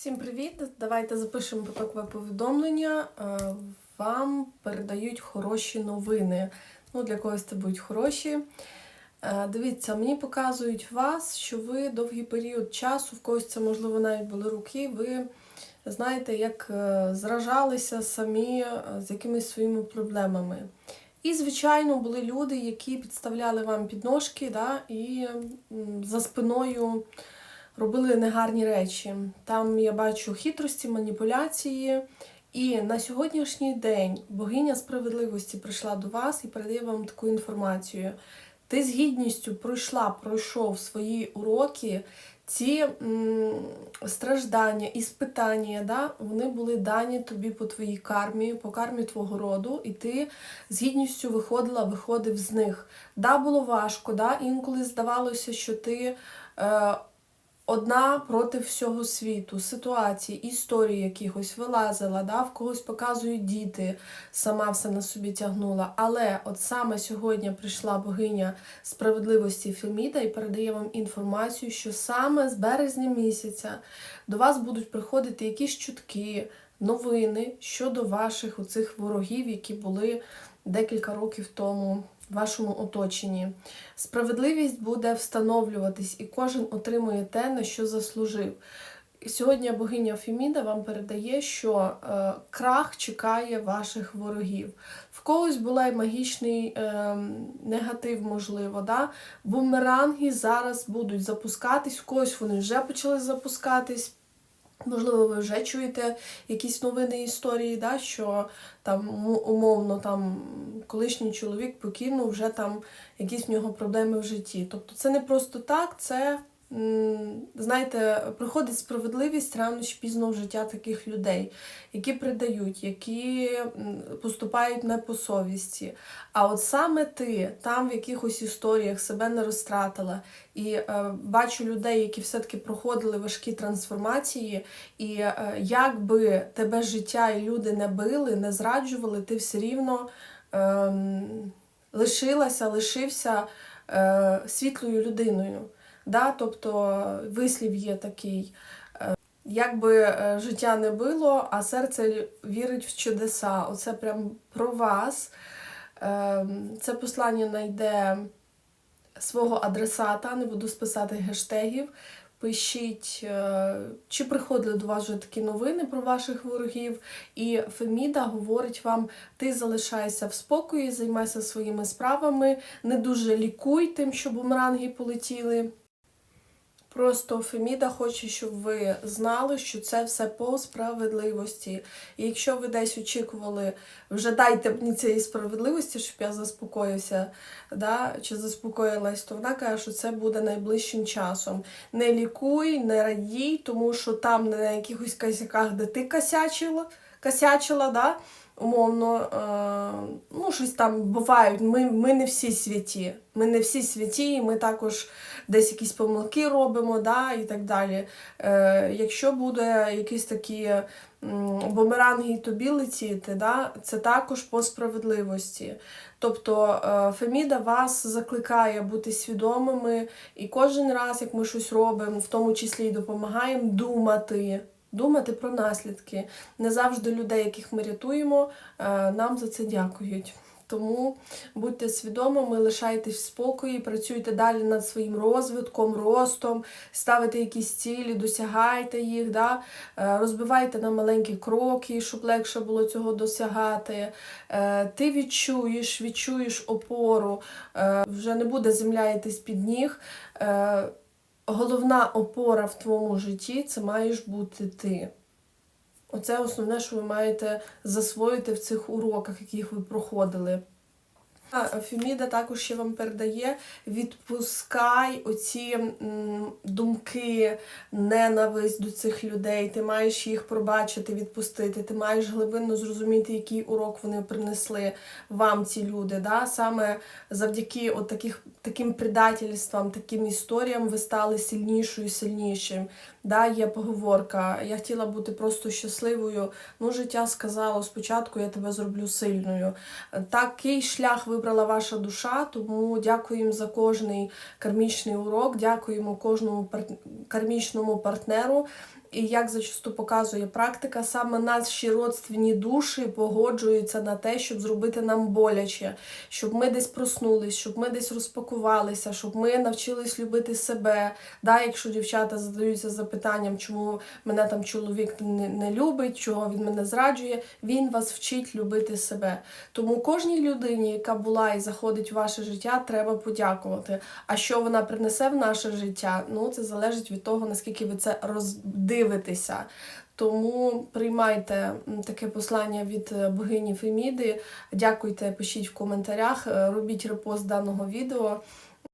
Всім привіт! Давайте запишемо потокове повідомлення. Е, Вам передають хороші новини. Ну, для когось це будуть хороші. Е, Дивіться, мені показують вас, що ви довгий період часу, в когось це, можливо, навіть були руки, ви знаєте, як е, зражалися самі з якимись своїми проблемами. І, звичайно, були люди, які підставляли вам підножки, да, і за спиною робили негарні речі. Там я бачу хитрості, маніпуляції. І на сьогоднішній день богиня справедливості прийшла до вас і передає вам таку інформацію. Ти з гідністю пройшла, пройшов свої уроки, ці м, страждання, іспитання, да, вони були дані тобі по твоїй кармі, по кармі твого роду, і ти з гідністю виходила, виходив з них. Да, було важко, да, інколи здавалося, що ти. Е, одна проти всього світу, ситуацій, історій якихось вилазила, да, в когось показують діти, сама все на собі тягнула. Але от саме сьогодні прийшла богиня справедливості Феміда і передає вам інформацію, що саме з березня місяця до вас будуть приходити якісь чутки, новини щодо ваших оцих ворогів, які були декілька років тому вашому оточенні. Справедливість буде встановлюватись, і кожен отримує те, на що заслужив. Сьогодні богиня Феміда вам передає, що е, крах чекає ваших ворогів. В когось була й магічний е, негатив, можливо. Да? Бумеранги зараз будуть запускатись, в когось вони вже почали запускатись. Можливо, ви вже чуєте якісь новини історії, да, що там умовно там колишній чоловік покинув, вже там якісь в нього проблеми в житті. Тобто це не просто так, це, знаєте, приходить справедливість рано чи пізно в життя таких людей, які придають, які поступають не по совісті. А от саме ти там в якихось історіях себе не розтратила. І е, бачу людей, які все-таки проходили важкі трансформації, і е, як тебе життя і люди не били, не зраджували, ти все рівно ем, лишилася, лишився е, світлою людиною. Да? Тобто вислів є такий. е, Як би е, життя не било, а серце вірить в чудеса. Оце прям про вас. Ем, Це послання знайде свого адресата, не буду списати гештегів. Пишіть, е, чи приходили до вас вже такі новини про ваших ворогів. І Феміда говорить вам: ти залишайся в спокої, займайся своїми справами, не дуже лікуй тим, що бумеранги полетіли. Просто Феміда хоче, щоб ви знали, що це все по справедливості. І якщо ви десь очікували, вже дайте мені цієї справедливості, щоб я заспокоївся, да, чи заспокоїлась, то вона каже, що це буде найближчим часом. Не лікуй, не радій, тому що там не на якихось косяках, де ти косячила, косячила, да, умовно, е, ну, щось там бувають. Ми, ми не всі святі. Ми не всі святі, і ми також десь якісь помилки робимо, да, і так далі. Е, якщо буде якісь такі бумеранги і тобі летіти, да, це також по справедливості. Тобто е, Феміда вас закликає бути свідомими, і кожен раз, як ми щось робимо, в тому числі і допомагаємо думати. Думати про наслідки. Не завжди людей, яких ми рятуємо, е, нам за це дякують. Тому будьте свідомими, лишайтесь в спокої, працюйте далі над своїм розвитком, ростом, ставите якісь цілі, досягайте їх, да? Е, розбивайте на маленькі кроки, щоб легше було цього досягати. Е, Ти відчуєш, відчуєш опору, вже не буде земля йти з-під ніг. Головна опора в твоєму житті це маєш бути ти. Оце основне, що ви маєте засвоїти в цих уроках, яких ви проходили. Феміда також ще вам передає: відпускай оці думки, ненависть до цих людей. Ти маєш їх пробачити, відпустити. Ти маєш глибинно зрозуміти, який урок вони принесли вам, ці люди. Да? Саме завдяки от таких, таким предательствам, таким історіям ви стали сильнішою і сильнішим. Да, є поговорка. Я хотіла бути просто щасливою. Ну, життя сказало спочатку, я тебе зроблю сильною. Такий шлях вибрала ваша душа, тому дякуємо за кожний кармічний урок, дякуємо кожному кармічному партнеру. І як зачасту показує практика, саме наші родственні душі погоджуються на те, щоб зробити нам боляче, щоб ми десь проснулись, щоб ми десь розпакувалися, щоб ми навчились любити себе. Да, якщо дівчата задаються запитанням, чому мене там чоловік не, любить, чого він мене зраджує, він вас вчить любити себе. Тому кожній людині, яка була і заходить в ваше життя, треба подякувати. А що вона принесе в наше життя? Ну це залежить від того, наскільки ви це роздивитеся. Тому приймайте таке послання від е, богині Феміди. Дякуйте, пишіть в коментарях, е, робіть репост даного відео.